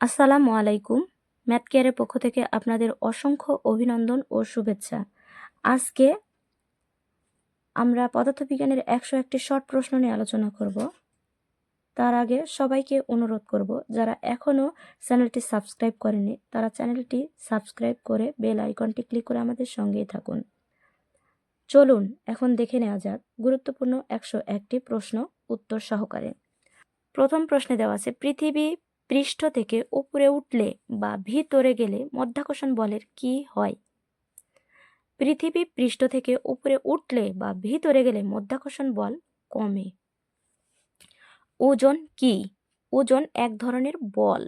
আসসালামু আলাইকুম। ম্যাথ কেয়ারের পক্ষ থেকে আপনাদের অসংখ্য অভিনন্দন ও শুভেচ্ছা। আজকে আমরা পদার্থবিজ্ঞানের একশো একটি শর্ট প্রশ্ন নিয়ে আলোচনা করব। তার আগে সবাইকে অনুরোধ করব, যারা এখনও চ্যানেলটি সাবস্ক্রাইব করেনি তারা চ্যানেলটি সাবস্ক্রাইব করে বেল আইকনটি ক্লিক করে আমাদের সঙ্গেই থাকুন। চলুন, এখন দেখে নেওয়া যাক গুরুত্বপূর্ণ একশো একটি প্রশ্ন উত্তর সহকারে। প্রথম প্রশ্নে দেওয়া আছে, পৃথিবী পৃষ্ঠ থেকে উপরে উঠলে বা ভিতরে গেলে মধ্যাকর্ষণ বলের কি হয়? পৃথিবী পৃষ্ঠ থেকে উপরে উঠলে বা ভিতরে গেলে মধ্যাকর্ষণ বল কমে। ওজন কি? ওজন এক ধরনের বল।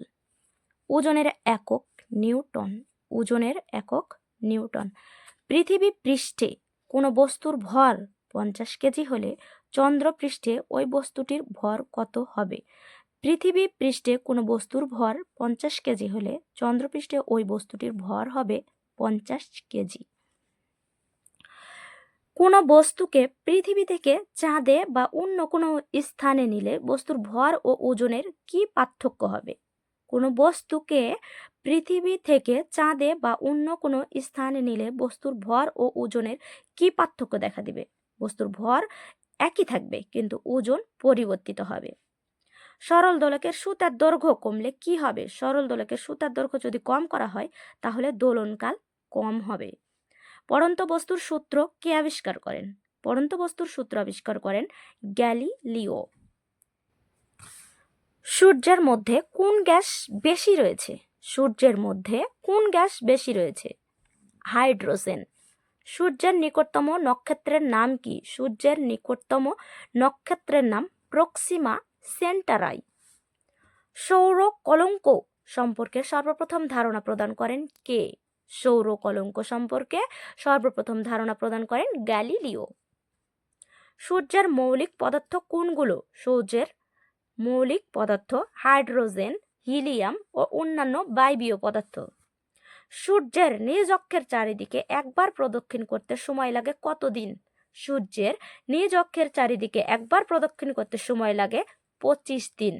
ওজনের একক নিউটন। ওজনের একক নিউটন। পৃথিবী পৃষ্ঠে কোনো বস্তুর ভর পঞ্চাশ কেজি হলে চন্দ্র পৃষ্ঠে ওই বস্তুটির ভর কত হবে? পৃথিবী পৃষ্ঠে কোনো বস্তুর ভর পঞ্চাশ কেজি হলে চন্দ্রপৃষ্ঠে ওই বস্তুটির ভর হবে পঞ্চাশ কেজি। কোনো বস্তুকে পৃথিবী থেকে চাঁদে বা অন্য কোনো স্থানে নিলে বস্তুর ভর ও ওজনের কি পার্থক্য হবে? কোনো বস্তুকে পৃথিবী থেকে চাঁদে বা অন্য কোনো স্থানে নিলে বস্তুর ভর ও ওজনের কি পার্থক্য দেখা দিবে? বস্তুর ভর একই থাকবে, কিন্তু ওজন পরিবর্তিত হবে। সরল দোলকের সুতার দৈর্ঘ্য কমলে কি হবে? সরল দোলকের সুতার দৈর্ঘ্য যদি কম করা হয়, তাহলে দোলনকাল কম হবে। পড়ন্ত বস্তুর সূত্র কে আবিষ্কার করেন? পড়ন্ত বস্তুর সূত্র আবিষ্কার করেন গ্যালিলিও। সূর্যের মধ্যে কোন গ্যাস বেশি রয়েছে? সূর্যের মধ্যে কোন গ্যাস বেশি রয়েছে? হাইড্রোজেন। সূর্যের নিকটতম নক্ষত্রের নাম কি? সূর্যের নিকটতম নক্ষত্রের নাম প্রক্সিমা সেন্টারাই। সৌর কলঙ্ক সম্পর্কে সর্বপ্রথম ধারণা প্রদান করেন কে? সৌর কলঙ্ক সম্পর্কে সর্বপ্রথম ধারণা প্রদান করেন গ্যালিলিও। সূর্যের মৌলিক পদার্থ কোনগুলো? সূর্যের মৌলিক পদার্থ হাইড্রোজেন, হিলিয়াম ও অন্যান্য বায়বীয় পদার্থ। সূর্যের নিজ অক্ষের চারিদিকে একবার প্রদক্ষিণ করতে সময় লাগে কতদিন? সূর্যের নিজ অক্ষের চারিদিকে একবার প্রদক্ষিণ করতে সময় লাগে পঁচিশ দিন।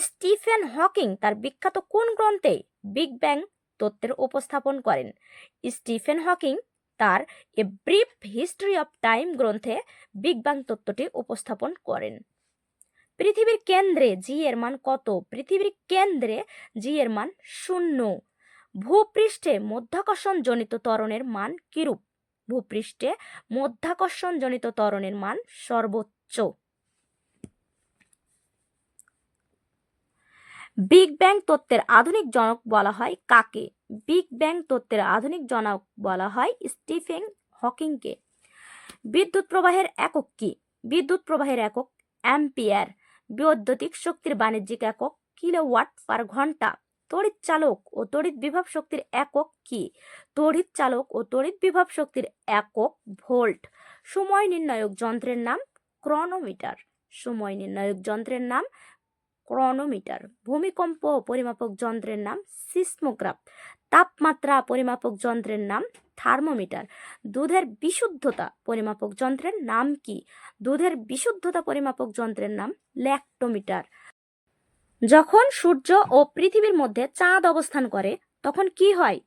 স্টিফেন হকিং তার বিখ্যাত কোন গ্রন্থে বিগ ব্যাং তত্ত্বের উপস্থাপন করেন? স্টিফেন হকিং তার a brief history of time গ্রন্থে বিগ ব্যাং তত্ত্বটি উপস্থাপন করেন। পৃথিবীর কেন্দ্রে জি এর মান কত? পৃথিবীর কেন্দ্রে জি এর মান শূন্য। ভূপৃষ্ঠে মধ্যাকর্ষণ জনিত ত্বরণের মান কিরূপ? ভূপৃষ্ঠে মধ্যাকর্ষণ জনিত ত্বরণের মান সর্বোচ্চ। বিগ ব্যাং তত্ত্বের আধুনিক জনক বলা হয় কাকে? বিগ ব্যাং তত্ত্বের আধুনিক জনক বলা হয় স্টিফেন হকিংকে। বিদ্যুৎ প্রবাহের একক কি? বিদ্যুৎ প্রবাহের একক অ্যাম্পিয়ার। বৈদ্যুতিক শক্তির বাণিজ্যিক একক কিলোওয়াট পার ঘণ্টা। তড়িৎ চালক ও তড়িৎ বিভব শক্তির একক কি? তড়িৎ চালক ও তড়িৎ বিভব শক্তির একক ভোল্ট। সময় নির্ণায়ক যন্ত্রের নাম ক্রনোমিটার। সময় নির্ণায়ক যন্ত্রের নাম ক্রনোমিটার। ভূমিকম্প পরিমাপক যন্ত্রের নাম সিসমোগ্রাফ। তাপমাত্রা পরিমাপক যন্ত্রের নাম থার্মোমিটার। দুধের বিশুদ্ধতা পরিমাপক যন্ত্রের নাম কি? দুধের বিশুদ্ধতা পরিমাপক যন্ত্রের নাম ল্যাক্টোমিটার। যখন সূর্য ও পৃথিবীর মধ্যে চাঁদ অবস্থান করে, তখন কি হয়?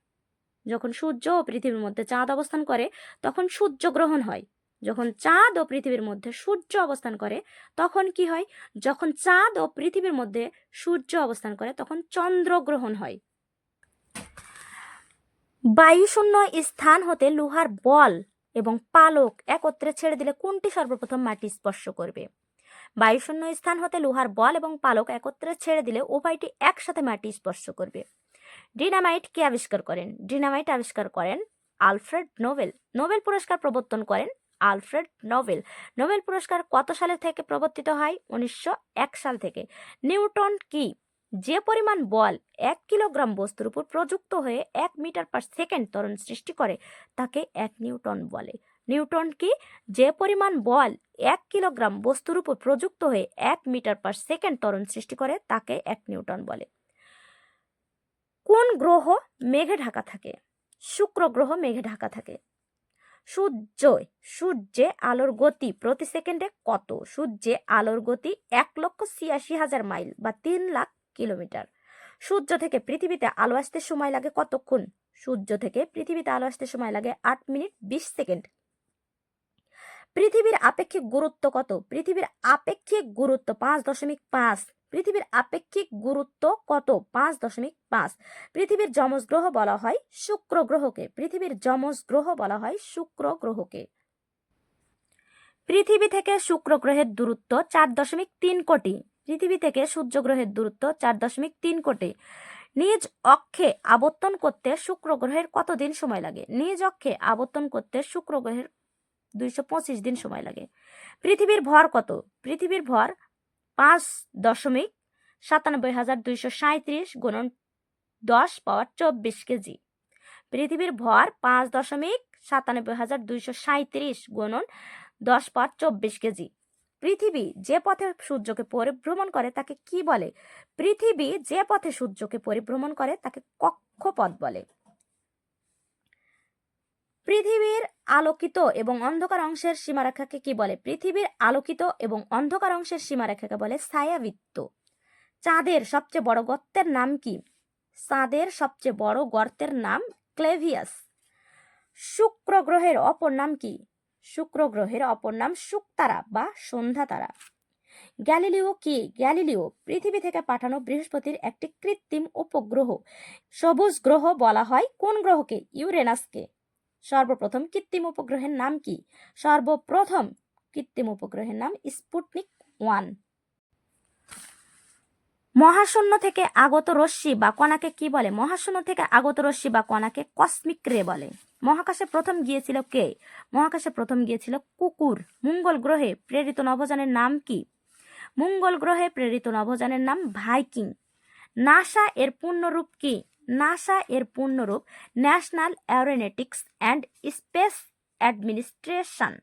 যখন সূর্য ও পৃথিবীর মধ্যে চাঁদ অবস্থান করে, তখন সূর্যগ্রহণ হয়। যখন চাঁদ ও পৃথিবীর মধ্যে সূর্য অবস্থান করে, তখন কি হয়? যখন চাঁদ ও পৃথিবীর মধ্যে সূর্য অবস্থান করে, তখন চন্দ্রগ্রহণ হয়। বায়ুশূন্য স্থান হতে লোহার বল এবং পালক একত্রে ছেড়ে দিলে কোনটি সর্বপ্রথম মাটি স্পর্শ করবে? বায়ুশূন্য স্থান হতে লোহার বল এবং পালক একত্রে ছেড়ে দিলে উভয়টি একসাথে মাটি স্পর্শ করবে। ডিনামাইট কে আবিষ্কার করেন? ডিনামাইট আবিষ্কার করেন আলফ্রেড নোবেল। নোবেল পুরস্কার প্রবর্তন করেন আলফ্রেড নোবেল। নোবেল পুরস্কার কত সালে থেকে প্রবর্তিত হয়? উনিশশো এক সাল থেকে। নিউটন কি যে পরিমাণ বল এক কিলোগ্রাম বস্তুর উপর প্রযুক্ত হয়ে এক মিটার পার সেকেন্ড ত্বরণ সৃষ্টি করে, তাকে এক নিউটন বলে। নিউটন কি যে পরিমাণ বল এক কিলোগ্রাম বস্তুর উপর প্রযুক্ত হয়ে এক মিটার পার সেকেন্ড ত্বরণ সৃষ্টি করে, তাকে এক নিউটন বলে। কোন গ্রহ মেঘে ঢাকা থাকে? শুক্র গ্রহ মেঘে ঢাকা থাকে। সূর্য সূর্যে আলোর গতি প্রতি সেকেন্ডে কত? সূর্যে আলোর গতি এক লক্ষ ছিয়াশি হাজার মাইল বা তিন লাখ কিলোমিটার। সূর্য থেকে পৃথিবীতে আলো আসতে সময় লাগে কতক্ষণ? সূর্য থেকে পৃথিবীতে আলো আসতে সময় লাগে আট মিনিট বিশ সেকেন্ড। পৃথিবীর আপেক্ষিক গুরুত্ব কত? পৃথিবীর আপেক্ষিক গুরুত্ব পাঁচ দশমিক পাঁচ। পৃথিবীর আপেক্ষিক গুরুত্ব কত? পাঁচ দশমিক পাঁচ। পৃথিবীর যমজ গ্রহ বলা হয় শুক্র গ্রহকে। পৃথিবীর যমজ গ্রহ বলা হয় শুক্র গ্রহকে। পৃথিবী থেকে শুক্র গ্রহের দূরত্ব চার দশমিক তিন কোটি। পৃথিবী থেকে সূর্য গ্রহের দূরত্ব চার দশমিক তিন কোটি। নিজ অক্ষে আবর্তন করতে শুক্র গ্রহের কতদিন সময় লাগে? নিজ অক্ষে আবর্তন করতে শুক্র গ্রহের দুইশো পঁচিশ দিন সময় লাগে। পৃথিবীর ভর কত? পৃথিবীর ভর পাঁচ দশমিক সাতানব্বই হাজার দুইশো সাঁত্রিশ গুণন দশ পাওয়ার চব্বিশ কেজি। পৃথিবীর ভর পাঁচ দশমিক সাতানব্বই হাজার দুইশো সাঁত্রিশ গুণন দশ পাওয়ার চব্বিশ কেজি। পৃথিবী যে পথে সূর্যকে পরিভ্রমণ করে তাকে কি বলে? পৃথিবী যে পথে সূর্যকে পরিভ্রমণ করে তাকে কক্ষপথ বলে। পৃথিবীর আলোকিত এবং অন্ধকার অংশের সীমারেখাকে কি বলে? পৃথিবীর আলোকিত এবং অন্ধকার অংশের সীমারেখাকে বলে ছায়াবৃত্ত। চাঁদের সবচেয়ে বড় গর্তের নাম কি? চাঁদের সবচেয়ে বড় গর্তের নাম ক্লেভিয়াস। শুক্র গ্রহের অপর নাম কি? শুক্র গ্রহের অপর নাম শুকতারা বা সন্ধ্যা তারা গ্যালিলিও কি? গ্যালিলিও পৃথিবী থেকে পাঠানো বৃহস্পতির একটি কৃত্রিম উপগ্রহ। সবুজ গ্রহ বলা হয় কোন গ্রহকে? ইউরেনাসকে। সর্বপ্রথম কৃত্রিম উপগ্রহের নাম কি? সর্বপ্রথম কৃত্রিম উপগ্রহের নাম স্পুটনিক ওয়ান। মহাশূন্য থেকে আগত রশ্মি বা কণাকে কি বলে? মহাশূন্য থেকে আগত রশ্মি বা কণাকে কসমিক রে বলে। মহাকাশে প্রথম গিয়েছিল কে? মহাকাশে প্রথম গিয়েছিল কুকুর। মঙ্গল গ্রহে প্রেরিত নভোযানের নাম কি? মঙ্গল গ্রহে প্রেরিত নভোযানের নাম ভাইকিং। নাসা এর পূর্ণরূপ কি? নাসা এর পূর্ণরূপ national aeronautics and space administration.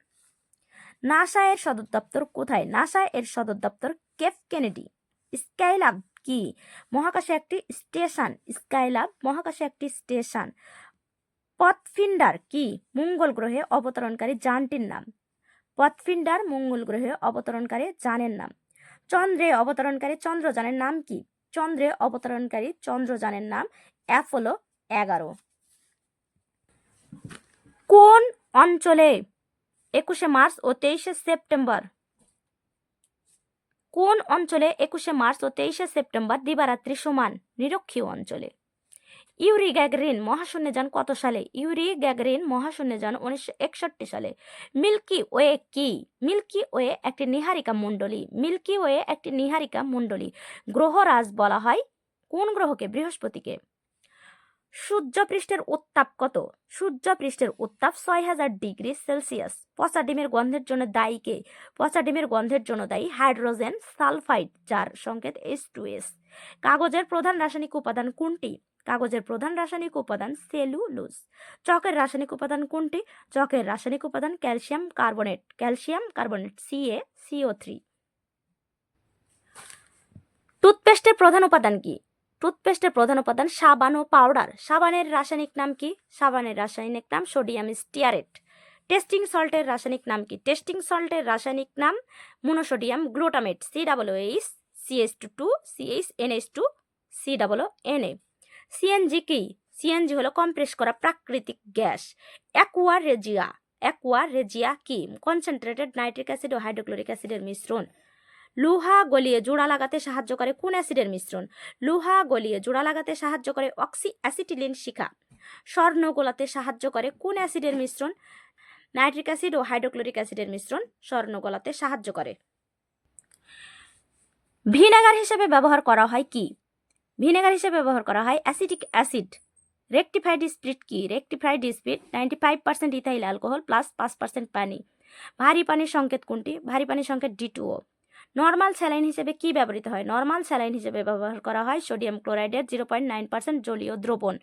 NASA এর সদর দপ্তর কোথায়? নাসা এর সদর দপ্তর কেফ কেনেডি। স্কাইলাব কি? মহাকাশে একটি স্টেশন। স্কাইলাব মহাকাশে একটি স্টেশন। পথফিন্ডার কি? মঙ্গল গ্রহে অবতরণকারী যানটির নাম। পথফিন্ডার মঙ্গল গ্রহে অবতরণকারী যানের নাম। চন্দ্রে অবতরণকারী চন্দ্রযানের নাম কি? চন্দ্রে অবতরণকারী চন্দ্রযানের নাম অ্যাপোলো এগারো। কোন অঞ্চলে একুশে মার্চ ও তেইশে সেপ্টেম্বর? কোন অঞ্চলে একুশে মার্চ ও তেইশে সেপ্টেম্বর দিবারাত্রি সমান? নিরক্ষীয় অঞ্চলে। ইউরি গ্যাগরিন মহাশূন্যে যান কত সালে? ইউরি গ্যাগরিন মহাশূন্যে যান উনিশশো একষট্টি সালে। মিল্কি ওয়ে কি? মিল্কি ওয়ে একটি নিহারিকা মণ্ডলী। মিল্কি ওয়ে একটি নিহারিকা মণ্ডলী। গ্রহরাজ বলা হয় কোন গ্রহকে? বৃহস্পতিকে। সূর্যপৃষ্ঠের উত্তাপ কত? সূর্যপৃষ্ঠের উত্তাপ ছয় হাজার ডিগ্রি সেলসিয়াস। পচা ডিমের গন্ধের জন্য দায়ী কে? পচা ডিমের গন্ধের জন্য দায়ী হাইড্রোজেন সালফাইড, যার সংকেত এস টু এস কাগজের প্রধান রাসায়নিক উপাদান কোনটি? কাগজের প্রধান রাসায়নিক উপাদান সেলুলোজ। চকের রাসায়নিক উপাদান কোনটি? চকের রাসায়নিক উপাদান calcium carbonate calcium carbonate CA CO three টুথপেস্টের প্রধান উপাদান কি? টুথপেস্টের প্রধান উপাদান সাবান ও পাউডার। সাবানের রাসায়নিক নাম কি? সাবানের রাসায়নিক নাম সোডিয়াম স্টিয়ারেট। টেস্টিং সল্টের রাসায়নিক নাম কি? টেস্টিং সল্টের রাসায়নিক নাম monosodium glutamate C double H CS two two CH NS two C double N A CNG কি? সিএনজি হলো কম্প্রেস করা প্রাকৃতিক gas. Aqua regia aqua regia কি? কনসেন্ট্রেটেড নাইট্রিক অ্যাসিড ও হাইড্রোক্লোরিক অ্যাসিডের মিশ্রণ। লোহা গলিয়ে জোড়া লাগাতে সাহায্য করে কোন অ্যাসিডের মিশ্রণ? লোহা গলিয়ে জোড়া লাগাতে সাহায্য করে অক্সি অ্যাসিটিলিন শিখা। স্বর্ণ গোলাতে সাহায্য করে কোন অ্যাসিডের মিশ্রণ? নাইট্রিক অ্যাসিড ও হাইড্রোক্লোরিক অ্যাসিডের মিশ্রণ স্বর্ণ গলাতে সাহায্য করে। ভিনেগার হিসেবে ব্যবহার করা হয় কি? ভিনেগার হিসেবে ব্যবহার করা হয়। অ্যাসিটিক অ্যাসিড, রেকটিফাইড স্পিরিট কি? Rectified spirit, ninety five percent ethyl alcohol plus পাঁচ পার্সেন্ট পানি। ভারী পানির সংকেত কোনটি? ভারী পানির সংকেত D two O. Normal saline হিসেবে কি ব্যবহৃত হয়? নর্মাল স্যালাইন হিসেবে ব্যবহার করা হয় সোডিয়াম ক্লোরাইডের জিরো পয়েন্ট নাইন পার্সেন্ট জলীয় দ্রবণ।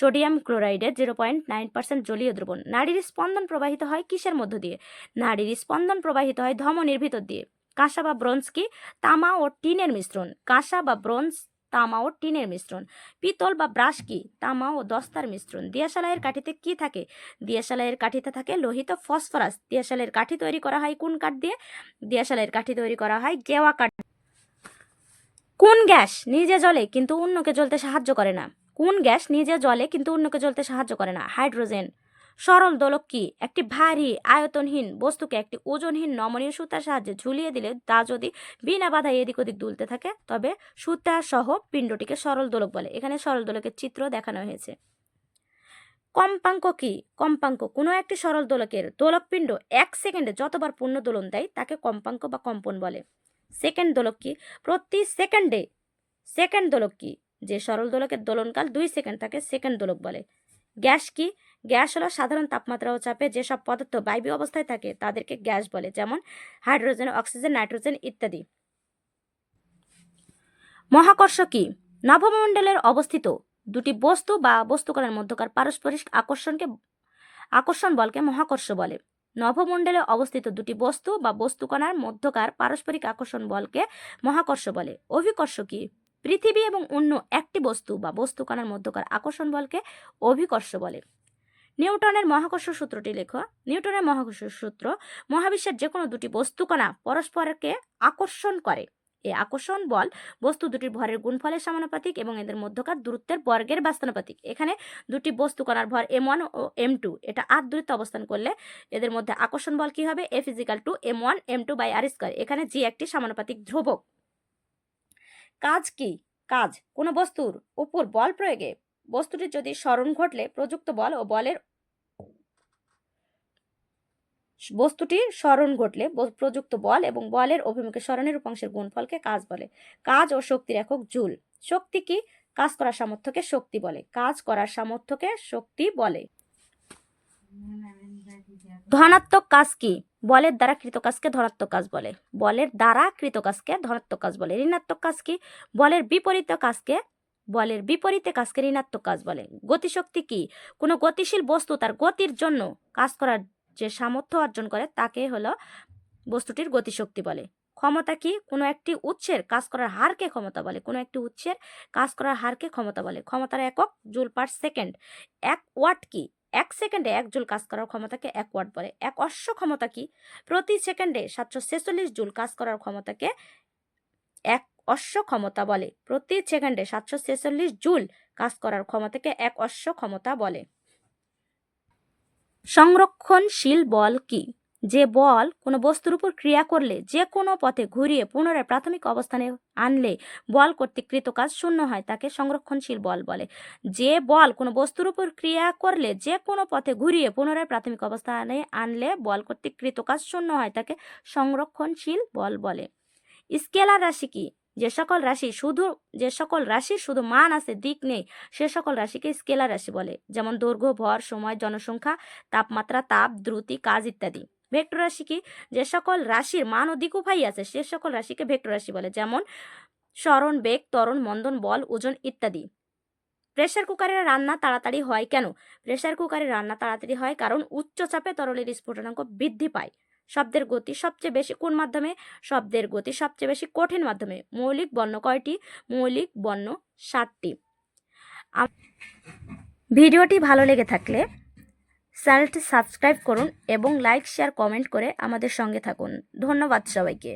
সোডিয়াম ক্লোরাইডের জিরো পয়েন্ট নাইন পার্সেন্ট জলীয় দ্রবণ। নাড়ির স্পন্দন প্রবাহিত হয় কিসের মধ্য দিয়ে? নাড়ির স্পন্দন প্রবাহিত হয় ধমনির ভিতর দিয়ে। কাঁসা বা ব্রোঞ্জ কি? তামা ও টিনের মিশ্রণ। কাঁসা বা ব্রোঞ্জ তামা ও টিনের মিশ্রণ। পিতল বা ব্রাশ কি? তামা ও দস্তার মিশ্রণ। দিয়াশালাইয়ের কাঠিতে কি থাকে? দিয়াশালাইয়ের কাঠিতে থাকে লোহিত ফসফরাস। দিয়াশালাইয়ের কাঠি তৈরি করা হয় কোন কাঠ দিয়ে? দিয়াশালাইয়ের কাঠি তৈরি করা হয় গেওয়া কাঠ। কোন গ্যাস নিজে জ্বলে কিন্তু অন্যকে জ্বলতে সাহায্য করে না? কোন গ্যাস নিজে জ্বলে কিন্তু অন্যকে জ্বলতে সাহায্য করে না? হাইড্রোজেন। সরল দোলক কি? একটি ভারী আয়তনহীন বস্তুকে একটি ওজনহীন নমনীয় সুতার সাহায্যে ঝুলিয়ে দিলে তা যদি বিনা বাধায় এদিক ওদিক দুলতে থাকে, তবে সুতা সহ পিণ্ডটিকে সরল দোলক বলে। এখানে সরল দোলকের চিত্র দেখানো হয়েছে। কম্পাঙ্ক কি? কম্পাঙ্ক কোনো একটি সরল দোলকের দোলকপিণ্ড এক সেকেন্ডে যতবার পূর্ণ দোলন দেয়, তাকে কম্পাঙ্ক বা কম্পন বলে। সেকেন্ড দোলক কি? প্রতি সেকেন্ডে সেকেন্ড দোলক কি? যে সরল দোলকের দোলনকাল দুই সেকেন্ড, তাকে সেকেন্ড দোলক বলে। গ্যাস কি? গ্যাস হলো সাধারণ তাপমাত্রা ও চাপে যেসব পদার্থ বায়বীয় অবস্থায় থাকে, তাদেরকে গ্যাস বলে, যেমন হাইড্রোজেন, অক্সিজেন, নাইট্রোজেন ইত্যাদি। মহাকর্ষ কি? নভমণ্ডলের অবস্থিত দুটি বস্তু বা বস্তুকণার মধ্যকার পারস্পরিক আকর্ষণকে, আকর্ষণ বলকে মহাকর্ষ বলে। নভমণ্ডলে অবস্থিত দুটি বস্তু বা বস্তুকণার মধ্যকার পারস্পরিক আকর্ষণ বলকে মহাকর্ষ বলে। অভিকর্ষ কি? পৃথিবী এবং অন্য একটি বস্তু বা বস্তুকণার মধ্যকার আকর্ষণ বলকে অভিকর্ষ বলে। নিউটনের মহাকর্ষ সূত্রটি লেখো। নিউটনের মহাকর্ষ সূত্র মহাবিশ্বের যে কোনো দুটি বস্তুকণা পরস্পরকে আকর্ষণ করে। এই আকর্ষণ বল বস্তু দুটির ভরের গুণফলের সমানুপাতিক এবং এদের মধ্যকার দূরত্বের বর্গের বাস্তানুপাতিক এখানে দুটি বস্তু কণার ভর এম ওয়ান ও এম টু। এটা আর দূরত্বে অবস্থান করলে এদের মধ্যে আকর্ষণ বল কি হবে? A physical to M one M two by R square এখানে জি একটি সমানুপাতিক ধ্রুবক। কাজ কি? কাজ। কোনো বস্তুর উপর বল প্রয়োগে বস্তুটির যদি স্মরণ ঘটলে প্রযুক্ত বল ও বলের বস্তুটির স্মরণ ঘটলে প্রযুক্ত বল এবং বলের অভিমুখে স্মরণের উপাংশের গুণফলকে কাজ বলে। কাজ ও শক্তির একক জুল। শক্তি কি? কাজ করার সামর্থ্যকে শক্তি বলে। কাজ করার সামর্থ্যকে শক্তি বলে। ধনাত্মক কাজ কি? বলের দ্বারা কৃত কাজকে ধনাত্মক কাজ বলে। বলের দ্বারা কৃত কাজকে ধনাত্মক কাজ বলে। ঋণাত্মক কাজ কি? বলের বিপরীত কাজকে, বলের বিপরীতে কাজকে ঋণাত্মক কাজ বলে। গতিশক্তি কি? কোনো গতিশীল বস্তু তার গতির জন্য কাজ করার যে সামর্থ্য অর্জন করে তাকে হলো বস্তুটির গতিশক্তি বলে। ক্ষমতা কি? কোনো একটি উৎসের কাজ করার হারকে ক্ষমতা বলে। কোনো একটি উৎসের কাজ করার হারকে ক্ষমতা বলে। ক্ষমতার একক জুল পার সেকেন্ড। এক ওয়াট কি? এক সেকেন্ডে এক জুল কাজ করার ক্ষমতাকে এক ওয়াট বলে। এক অশ্ব ক্ষমতা কি? প্রতি সেকেন্ডে সাতশো ছেচল্লিশ জুল কাজ করার ক্ষমতাকে এক অশ্ব ক্ষমতা বলে। প্রতি সেকেন্ডে সাতশো ছেচল্লিশ জুল কাজ করার ক্ষমতাকে এক অশ্ব ক্ষমতা বলে। সংরক্ষণশীল বল কি? যে বল কোনো বস্তুর উপর ক্রিয়া করলে যে কোনো পথে ঘুরিয়ে পুনরায় প্রাথমিক অবস্থানে আনলে বল কর্তৃক কৃত কাজ শূন্য হয়, তাকে সংরক্ষণশীল বল বলে। যে বল কোনো বস্তুর উপর ক্রিয়া করলে যে কোনো পথে ঘুরিয়ে পুনরায় প্রাথমিক অবস্থানে আনলে বল কর্তৃক কৃত কাজ শূন্য হয়, তাকে সংরক্ষণশীল বল বলে। স্কেলার রাশি কি? যে সকল রাশি শুধু, যে সকল রাশির শুধু মান আছে, দিক নেই, সে সকল রাশিকে স্কেলার রাশি বলে। যেমন দৈর্ঘ্য, ভর, সময়, জনসংখ্যা, তাপমাত্রা, তাপ, দ্রুতি, কাজ ইত্যাদি। ভেক্টর রাশি কি? যে সকল রাশির মান ও দিক উভয়ই আছে, সে সকল রাশিকে ভেক্টর রাশি বলে। যেমন স্মরণ, বেগ, ত্বরণ, মন্দন, বল, ওজন ইত্যাদি। প্রেসার কুকারের রান্না তাড়াতাড়ি হয় কেন? প্রেসার কুকারের রান্না তাড়াতাড়ি হয় কারণ উচ্চ চাপে তরলের স্ফুটনাঙ্ক বৃদ্ধি পায়। শব্দের গতি সবচেয়ে বেশি কোন মাধ্যমে? শব্দের গতি সবচেয়ে বেশি কঠিন মাধ্যমে। মৌলিক বর্ণ কয়টি? মৌলিক বর্ণ সাতটি। ভিডিওটি ভালো লেগে থাকলে চ্যানেলটি সাবস্ক্রাইব করুন এবং লাইক, শেয়ার, কমেন্ট করে আমাদের সঙ্গে থাকুন। ধন্যবাদ সবাইকে।